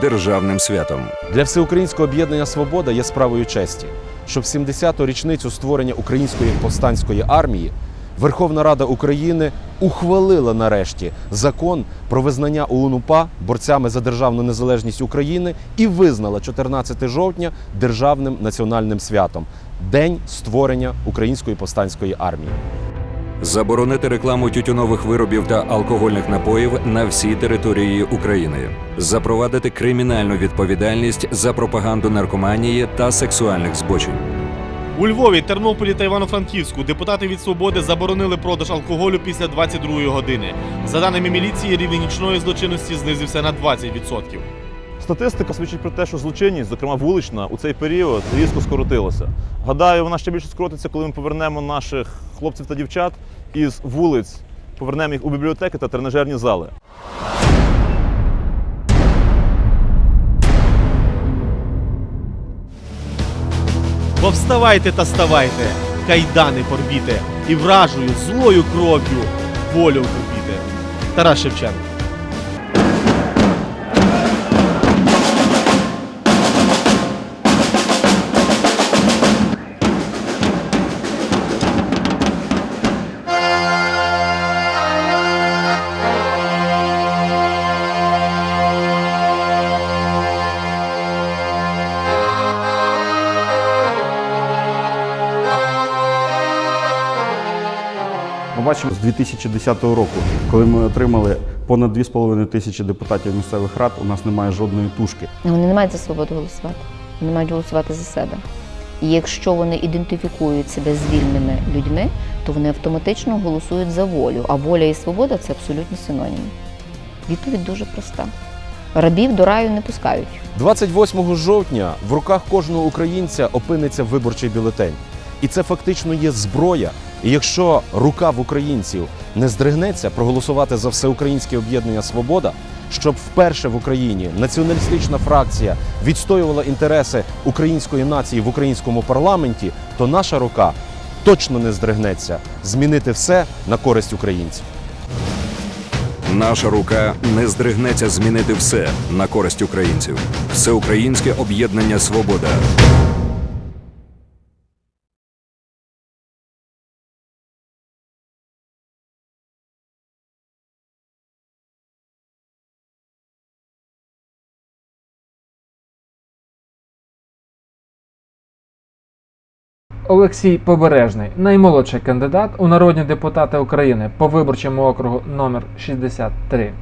державним святом. Для всеукраїнського об'єднання Свобода є справою честі, що в 70-ту річницю створення української повстанської армії Верховна Рада України ухвалила нарешті закон про визнання ОУН-УПА борцями за державну незалежність України і визнала 14 жовтня державним національним святом День створення української повстанської армії. Заборонити рекламу тютюнових виробів та алкогольних напоїв на всій території України, запровадити кримінальну відповідальність за пропаганду наркоманії та сексуальних збочень. У Львові, Тернополі та Івано-Франківську депутати від свободи заборонили продаж алкоголю після 22-ї години. За даними міліції, рівень нічної злочинності знизився на 20%. Статистика свідчить про те, що злочинність, зокрема вулична, у цей період різко скоротилася. Гадаю, вона ще більше скоротиться, коли ми повернемо наших хлопців та дівчат із вулиць, повернемо їх у бібліотеки та тренажерні зали. Повставайте та ставайте, кайдани порвіте, і вражою злою кров'ю волю укріпіте. Тарас Шевченко. Ми бачимо з 2010 року, коли ми отримали понад 2,5 тисячі депутатів місцевих рад, у нас немає жодної тушки. Вони не мають за свободу голосувати. Вони мають голосувати за себе. І якщо вони ідентифікують себе з вільними людьми, то вони автоматично голосують за волю. А воля і свобода це абсолютно синоніми. Відповідь дуже проста: рабів до раю не пускають. 28 жовтня в руках кожного українця опиниться виборчий бюлетень. І це фактично є зброя. І якщо рука в українців не здригнеться проголосувати за всеукраїнське об'єднання Свобода, щоб вперше в Україні націоналістична фракція відстоювала інтереси української нації в українському парламенті, то наша рука точно не здригнеться змінити все на користь українців. Наша рука не здригнеться змінити все на користь українців. Всеукраїнське об'єднання Свобода. Олексій Побережний, наймолодший кандидат у народні депутати України по виборчому округу номер 63.